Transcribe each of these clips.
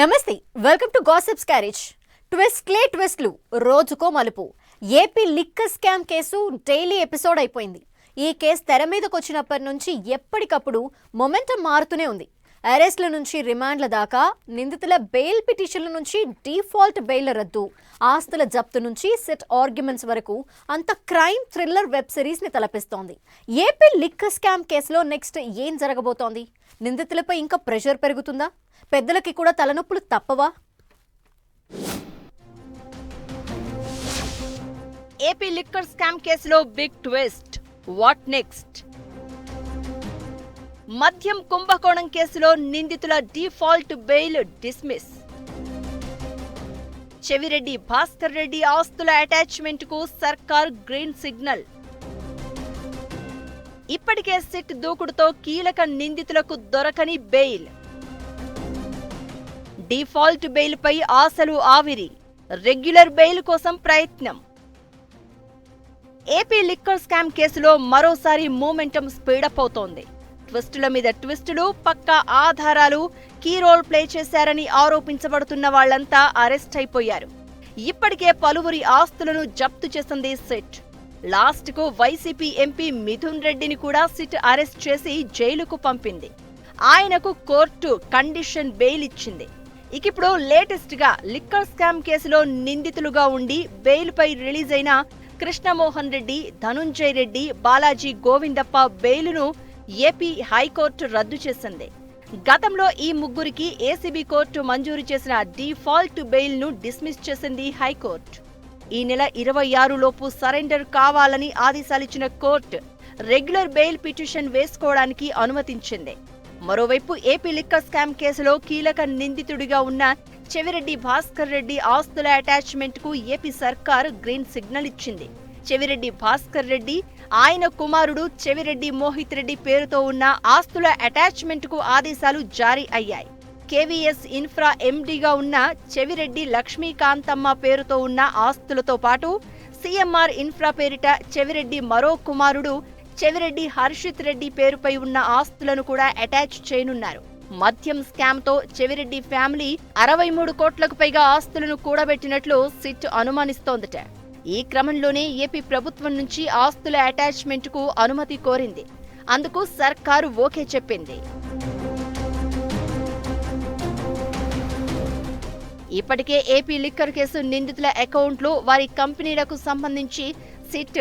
నమస్తే welcome to gossips carriage ట్విస్ట్లే ట్విస్ట్లు రోజుకో మలుపు. AP liquor scam case daily episode అయిపోయింది. ఈ కేసు తెర మీదకి వచ్చినప్పటి నుంచి ఎప్పటికప్పుడు మొమెంటం మారుతూనే ఉంది. అరెస్ట్ల నుంచి రిమాండ్ల దాకా నిందితుల బెయిల్ పిటిషన్ల నుంచి డిఫాల్ట్ బెయిల్ రద్దు. ఆస్తుల జప్తు నుంచి సెట్ ఆర్గ్యుమెంట్స్ వరకు అంత క్రైమ్ థ్రిల్లర్ వెబ్ సిరీస్ని తలపిస్తోంది. ఏపీ లిక్కర్ స్కామ్ కేసులో నెక్స్ట్ ఏం జరగబోతోంది? నిందితులపై ఇంకా ప్రెషర్ పెరుగుతుందా? పెద్దలకి కూడా తలనొప్పులు తప్పవా? ఏపీ లిక్కర్ స్కామ్ కేసులో బిగ్ ట్విస్ట్. What next? మద్యం కుంభకోణం కేసులో నిందితుల default bail dismiss. Chevireddy Bhaskar Reddy ఆస్తుల అటాచ్మెంట్కు సర్కార్ గ్రీన్ సిగ్నల్. ఇప్పటికే సిట్ దూకుడుతో కీలక నిందితులకు దొరకని బెయిల్. డిఫాల్ట్ బెయిల్పై ఆశలు ఆవిరి. రెగ్యులర్ బెయిల్ కోసం ప్రయత్నం. ఏపీ లిక్కర్ స్కామ్ కేసులో మరోసారి మూమెంటం స్పీడప్ అవుతోంది. ట్విస్టుల మీద ట్విస్టులు పక్కా ఆధారాలు కీ రోల్ ప్లే చేశారని ఆరోపించబడుతున్న వాళ్ళంతా అరెస్ట్ అయిపోయారు. ఇప్పటికే పలువురి ఆస్తులను జప్తు చేసింది సిట్. లాస్ట్కు వైసీపీ ఎంపీ మిథున్ రెడ్డిని కూడా సిట్ అరెస్ట్ చేసి జైలుకు పంపింది. ఆయనకు కోర్టు కండిషన్ బెయిల్ ఇచ్చింది. ఇక ఇప్పుడు లేటెస్ట్గా లిక్కర్ స్కామ్ కేసులో నిందితులుగా ఉండి బెయిల్ పై రిలీజ్ అయిన కృష్ణమోహన్ రెడ్డి ధనుంజయ్ రెడ్డి బాలాజీ గోవిందప్ప బెయిలును ఏపీ హైకోర్టు రద్దు చేసింది. గతంలో ఈ ముగ్గురికి ఏసీబీ కోర్టు మంజూరు చేసిన డిఫాల్ట్ బెయిల్ను డిస్మిస్ చేసింది హైకోర్టు. ఈ నెల ఇరవై ఆరులోపు సరెండర్ కావాలని ఆదేశాలిచ్చిన కోర్టు రెగ్యులర్ బెయిల్ పిటిషన్ వేసుకోవడానికి అనుమతించింది. మరోవైపు ఏపీ లిక్కర్ స్కామ్ కేసులో కీలక నిందితుడిగా ఉన్న చెవిరెడ్డి భాస్కర్ రెడ్డి ఆస్తుల అటాచ్మెంట్కు ఏపీ సర్కార్ గ్రీన్ సిగ్నల్ ఇచ్చింది. చెవిరెడ్డి భాస్కర్ రెడ్డి ఆయన కుమారుడు చెవిరెడ్డి మోహిత్ రెడ్డి పేరుతో ఉన్న ఆస్తుల అటాచ్మెంట్కు ఆదేశాలు జారీ అయ్యాయి. కేవీఎస్ ఇన్ఫ్రా ఎండీగా ఉన్న చెవిరెడ్డి లక్ష్మీకాంతమ్మ పేరుతో ఉన్న ఆస్తులతో పాటు సీఎంఆర్ ఇన్ఫ్రా పేరిట చెవిరెడ్డి మరో కుమారుడు చెవిరెడ్డి హర్షిత్ రెడ్డి పేరుపై ఉన్న ఆస్తులను కూడా అటాచ్ చేయనున్నారు. మద్యం స్కామ్తో చెవిరెడ్డి ఫ్యామిలీ అరవై మూడు కోట్లకు పైగా ఆస్తులను కూడబెట్టినట్లు సిట్ అనుమానిస్తోందట. ఈ క్రమంలోనే ఏపీ ప్రభుత్వం నుంచి ఆస్తుల అటాచ్మెంట్కు అనుమతి కోరింది. అందుకు సర్కారు ఓకే చెప్పింది. ఇప్పటికే ఏపీ లిక్కర్ కేసు నిందితుల అకౌంట్లు వారి కంపెనీలకు సంబంధించి సిట్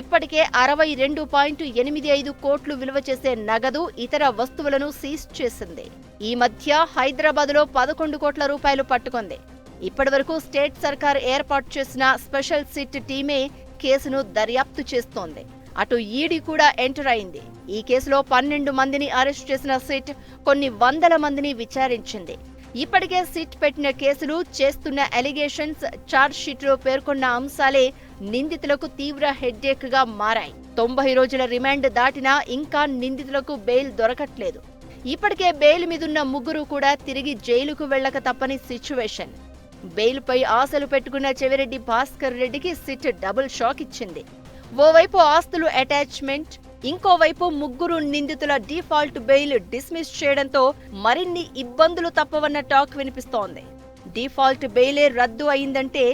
ఇప్పటికే అరవై రెండు పాయింట్ ఎనిమిది ఐదు కోట్లు విలువ చేసే నగదు ఇతర వస్తువులను సీజ్ చేసింది. ఈ మధ్య హైదరాబాద్లో పదకొండు కోట్ల రూపాయలు పట్టుకుంది. ఇప్పటివరకు స్టేట్ సర్కార్ ఏర్పాటు చేసిన స్పెషల్ సిట్ టీమే కేసును దర్యాప్తు చేస్తోంది. అటు ఈడీ కూడా ఎంటర్ అయింది. ఈ కేసులో పన్నెండు మందిని అరెస్ట్ చేసిన సిట్ కొన్ని వందల మందిని విచారించింది. ఇప్పటికే సిట్ పెట్టిన కేసులు చేస్తున్న ఎలిగేషన్స్ చార్జ్ పేర్కొన్న అంశాలే నిందితులకు తీవ్ర హెడ్డేక్గా గా మారాయి. తొంభై రోజుల రిమాండ్ దాటినా ఇంకా నిందితులకు బెయిల్ దొరకట్లేదు. ఇప్పటికే బెయిల్ మీదున్న ముగ్గురు కూడా తిరిగి జైలుకు వెళ్ళక తప్పని సిచ్యువేషన్. బెయిల్పై ఆశలు పెట్టుకున్న చెవిరెడ్డి భాస్కర్ రెడ్డికి సిట్ డబుల్ షాక్ ఇచ్చింది. ఓవైపు ఆస్తులు అటాచ్మెంట్ ఇంకోవైపు ముగ్గురు నిందితుల డిఫాల్ట్ బెయిల్ డిస్మిస్ చేయడంతో మరిన్ని ఇబ్బందులు తప్పవన్న టాక్ వినిపిస్తోంది. డిఫాల్ట్ బెయిలే రద్దు అయిందంటే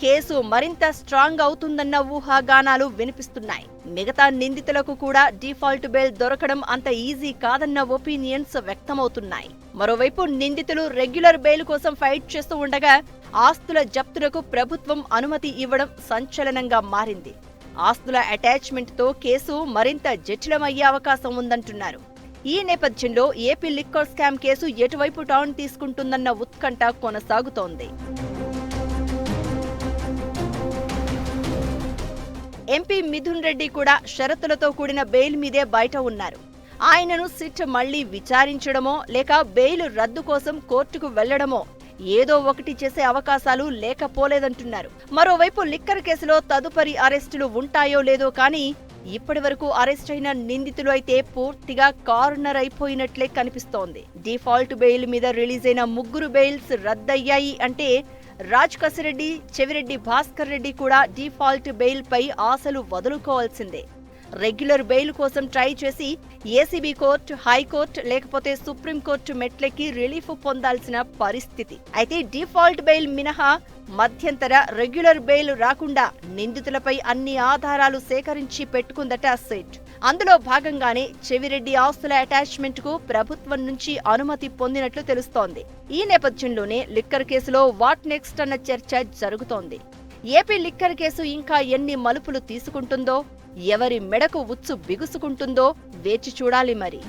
కేసు మరింత స్ట్రాంగ్ అవుతుందన్న ఊహాగానాలు వినిపిస్తున్నాయి. మిగతా నిందితులకు కూడా డిఫాల్ట్ బెయిల్ దొరకడం అంత ఈజీ కాదన్న ఒపీనియన్స్ వ్యక్తమవుతున్నాయి. మరోవైపు నిందితులు రెగ్యులర్ బెయిల్ కోసం ఫైట్ చేస్తూ ఉండగా ఆస్తుల జప్తులకు ప్రభుత్వం అనుమతి ఇవ్వడం సంచలనంగా మారింది. ఆస్తుల అటాచ్మెంట్తో కేసు మరింత జటిలమయ్యే అవకాశం ఉందంటున్నారు. ఈ నేపథ్యంలో ఏపీ లిక్కర్ స్కామ్ కేసు ఎటువైపు టౌన్ తీసుకుంటుందన్న ఉత్కంఠ కొనసాగుతోంది. ఎంపీ మిథున్ రెడ్డి కూడా షరతులతో కూడిన బెయిల్ మీదే బయట ఉన్నారు. ఆయనను సిట్ మళ్ళీ విచారించడమో లేక బెయిల్ రద్దు కోసం కోర్టుకు వెళ్ళడమో ఏదో ఒకటి చేసే అవకాశాలు లేకపోలేదంటున్నారు. మరోవైపు లిక్కర్ కేసులో తదుపరి అరెస్టులు ఉంటాయో లేదో కానీ ఇప్పటి వరకు అరెస్ట్ అయిన నిందితులు అయితే పూర్తిగా కార్నర్ అయిపోయినట్లే కనిపిస్తోంది. డిఫాల్ట్ బెయిల్ మీద రిలీజ్ అయిన ముగ్గురు బెయిల్స్ రద్దయ్యాయి అంటే రాజ్ కసిరెడ్డి చెవిరెడ్డి భాస్కర్ రెడ్డి కూడా డిఫాల్ట్ బెయిల్ పై ఆశలు వదులుకోవాల్సిందే. రెగ్యులర్ బెయిల్ కోసం ట్రై చేసి ఏసీబీ కోర్టు హైకోర్టు లేకపోతే సుప్రీంకోర్టు మెట్లెక్కి రిలీఫ్ పొందాల్సిన పరిస్థితి. అయితే డిఫాల్ట్ బెయిల్ మినహా మధ్యంతర రెగ్యులర్ బెయిల్ రాకుండా నిందితులపై అన్ని ఆధారాలు సేకరించి పెట్టుకుందట సెట్. అందులో భాగంగానే చెవిరెడ్డి ఆస్తుల అటాచ్మెంట్కు ప్రభుత్వం నుంచి అనుమతి పొందినట్లు తెలుస్తోంది. ఈ నేపథ్యంలోనే లిక్కర్ కేసులో వాట్ నెక్స్ట్ అన్న చర్చ జరుగుతోంది. ఏపీ లిక్కర్ కేసు ఇంకా ఎన్ని మలుపులు తీసుకుంటుందో ఎవరి మెడకు ఉచ్చు బిగుసుకుంటుందో వేచి చూడాలి మరి.